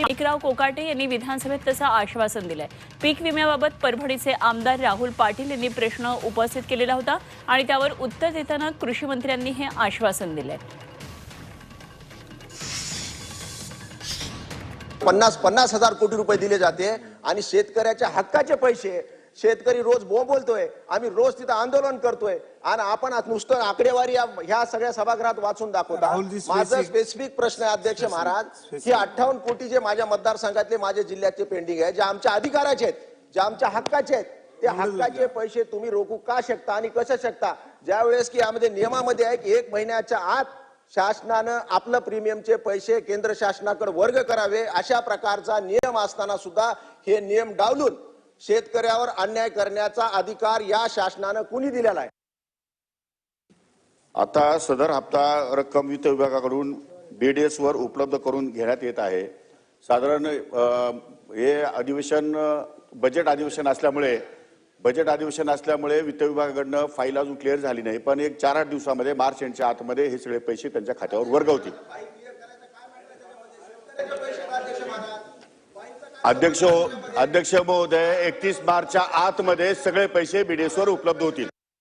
एकराव कोकाटे यांनी विधानसभेत तसं आश्वासन दिलंय. पीक विम्याबाबत परभणीचे आमदार राहुल पाटील यांनी प्रश्न उपस्थित केलेला होता आणि त्यावर उत्तर देताना कृषी मंत्र्यांनी हे आश्वासन दिलंय. पन्नास पन्नास हजार कोटी रुपये दिले जाते आणि शेतकऱ्याच्या हक्काचे पैसे शेतकरी रोज बोंब बोलतोय. आम्ही रोज तिथं आंदोलन करतोय. आणि आपण आज नुसतं आकडेवारी ह्या सगळ्या सभागृहात वाचून दाखवता माझं स्पेसिफिक प्रश्न आहे अध्यक्ष महाराज की अठ्ठावन्न कोटी जे माझ्या मतदारसंघातले माझे जिल्ह्याचे पेंडिंग आहे जे आमच्या अधिकाराचे आहेत जे आमच्या हक्काचे आहेत ते हक्काचे पैसे तुम्ही रोखू का शकता आणि कसं शकता? ज्या वेळेस की यामध्ये नियमामध्ये आहे की एक महिन्याच्या आत शासनानं आपलं प्रीमियमचे पैसे केंद्र शासनाकडे वर्ग करावे अशा प्रकारचा नियम असताना सुद्धा हे नियम डावलून शेतकऱ्यावर अन्याय करण्याचा अधिकार या शासनानं कुणी दिलेला आहे? आता सदर हप्ता रक्कम वित्त विभागाकडून बीडीएस वर उपलब्ध करून घेण्यात येत आहे. साधारण हे अधिवेशन बजेट अधिवेशन असल्यामुळे बजेट अधिवेशन असल्यामुळे वित्त विभागाकडनं फाईल अजून क्लिअर झाली नाही. पण एक चार आठ दिवसामध्ये मार्च एंडच्या आतमध्ये हे सगळे पैसे त्यांच्या खात्यावर वर्ग होतील अध्यक्ष अध्यक्ष महोदय एकतीस मार्चच्या आतमध्ये सगळे पैसे बीडीएस उपलब्ध होतील.